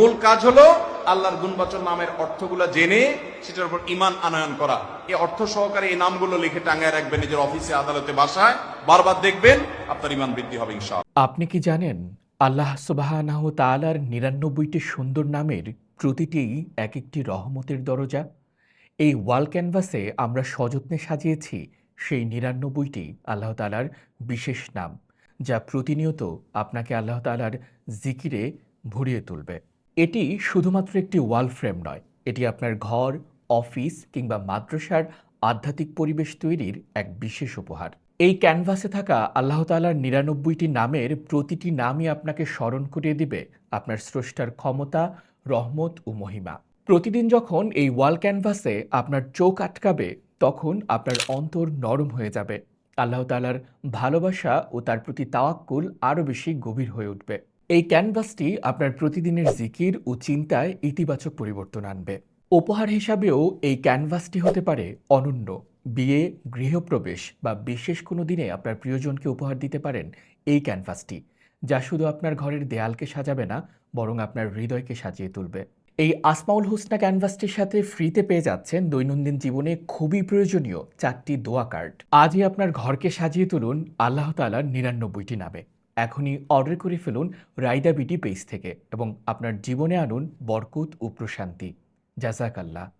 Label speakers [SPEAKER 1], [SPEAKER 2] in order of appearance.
[SPEAKER 1] মূল কাজ হলো আল্লাহর গুণবাচন নামের অর্থগুলো জেনে সেটার উপর ইমান আনয়ন করা। এই অর্থ সহকারে এই নামগুলো লিখে টাঙ্গায় রাখবেন নিজের অফিসে, আদালতে, বাসায়। বারবার দেখবেন আপনার ইমান বৃদ্ধি হবে, ইনশাআল্লাহ।
[SPEAKER 2] আপনি কি জানেন, আল্লাহ সুবাহানাহ তালার নিরানব্বইটি সুন্দর নামের প্রতিটি এক একটি রহমতের দরজা? এই ওয়াল ক্যানভাসে আমরা সযত্নে সাজিয়েছি সেই নিরানব্বইটি আল্লাহ তালার বিশেষ নাম, যা প্রতিনিয়ত আপনাকে আল্লাহ তালার জিকিরে ভরিয়ে তুলবে। এটি শুধুমাত্র একটি ওয়াল ফ্রেম নয়, এটি আপনার ঘর, অফিস কিংবা মাদ্রাসার আধ্যাত্মিক পরিবেশ তৈরির এক বিশেষ উপহার। এই ক্যানভাসে থাকা আল্লাহ তালার নিরানব্বইটি নামের প্রতিটি নামই আপনাকে স্মরণ করিয়ে দিবে আপনার স্রষ্টার ক্ষমতা, রহমত ও মহিমা। প্রতিদিন যখন এই ওয়াল ক্যানভাসে আপনার চোখ আটকাবে, তখন আপনার অন্তর নরম হয়ে যাবে। আল্লাহ তালার ভালোবাসা ও তার প্রতি তাওয়াক্কুল আরও বেশি গভীর হয়ে উঠবে। এই ক্যানভাসটি আপনার প্রতিদিনের জিকির ও চিন্তায় ইতিবাচক পরিবর্তন আনবে। উপহার হিসাবেও এই ক্যানভাসটি হতে পারে অনন্য। বিয়ে, গৃহপ্রবেশ বা বিশেষ কোনো দিনে আপনার প্রিয়জনকে উপহার দিতে পারেন এই ক্যানভাসটি, যা শুধু আপনার ঘরের দেয়ালকে সাজাবে না, বরং আপনার হৃদয়কে সাজিয়ে তুলবে। এই আসমাউল হোসনা ক্যানভাসটির সাথে ফ্রিতে পেয়ে যাচ্ছেন দৈনন্দিন জীবনে খুবই প্রয়োজনীয় চারটি দোয়া কার্ড। আজই আপনার ঘরকে সাজিয়ে তুলুন আল্লাহ তালার নিরানব্বইটি নামে। এখনই অর্ডার করে ফেলুন রাইদা বিটি পেজ থেকে এবং আপনার জীবনে আনুন বরকুত ও প্রশান্তি। জাজাক আল্লাহ